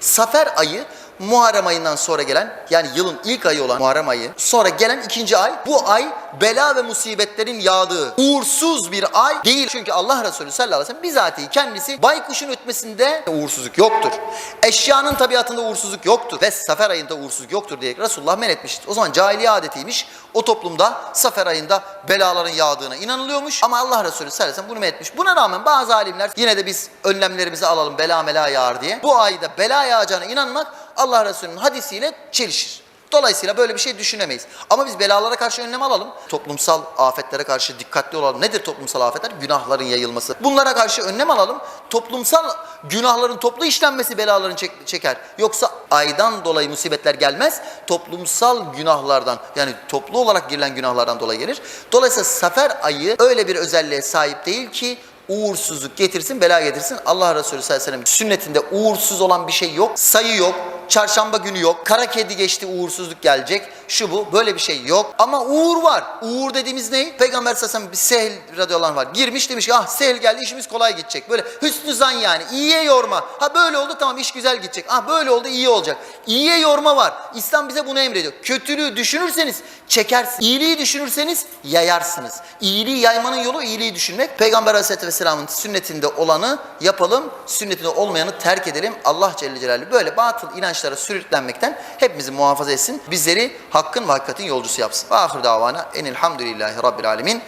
Safer ayı Muharrem ayından sonra gelen yani yılın ilk ayı olan Muharrem ayı sonra gelen ikinci ay bu ay bela ve musibetlerin yağdığı uğursuz bir ay değil. Çünkü Allah Resulü sallallahu aleyhi ve sellem bizatihi kendisi baykuşun ötmesinde uğursuzluk yoktur. Eşyanın tabiatında uğursuzluk yoktur ve Safer ayında uğursuzluk yoktur diye Resulullah men etmiştir. O zaman cahiliye adetiymiş. O toplumda Safer ayında belaların yağdığına inanılıyormuş ama Allah Resulü sallallahu aleyhi ve sellem bunu men etmiş. Buna rağmen bazı alimler yine de biz önlemlerimizi alalım bela mela yağar diye. Bu ayda bela yağacağına inanmak Allah Resulü'nün hadisiyle çelişir. Dolayısıyla böyle bir şey düşünemeyiz. Ama biz belalara karşı önlem alalım. Toplumsal afetlere karşı dikkatli olalım. Nedir toplumsal afetler? Günahların yayılması. Bunlara karşı önlem alalım. Toplumsal günahların toplu işlenmesi belaların çek- çeker. Yoksa aydan dolayı musibetler gelmez. Toplumsal günahlardan yani toplu olarak girilen günahlardan dolayı gelir. Dolayısıyla sefer ayı öyle bir özelliğe sahip değil ki uğursuzluk getirsin, bela getirsin. Allah Resulü sallallahu aleyhi ve sellem sünnetinde uğursuz olan bir şey yok. Sayı yok. Çarşamba günü yok. Kara kedi geçti uğursuzluk gelecek. Şu bu. Böyle bir şey yok. Ama uğur var. Uğur dediğimiz ne? Peygamber sellem bir sehel radıyallahu anh var. Girmiş demiş ki ah sehel geldi işimiz kolay gidecek. Böyle hüsnü zan yani. İyiye yorma. Ha böyle oldu tamam iş güzel gidecek. Ah böyle oldu iyi olacak. İyiye yorma var. İslam bize bunu emrediyor. Kötülüğü düşünürseniz çekersiniz. İyiliği düşünürseniz yayarsınız. İyiliği yaymanın yolu iyiliği düşünmek. Peygamber aleyhissalatü vesselamın sünnetinde olanı yapalım. Sünnetinde olmayanı terk edelim. Allah Celle Celaluhu böyle batıl inançlara sürüklenmekten hepimizi muhafaza etsin. Bizleri hakkın ve hakikatin yolcusu yapsın. Ve ahir davana enilhamdülillahi rabbil alemin.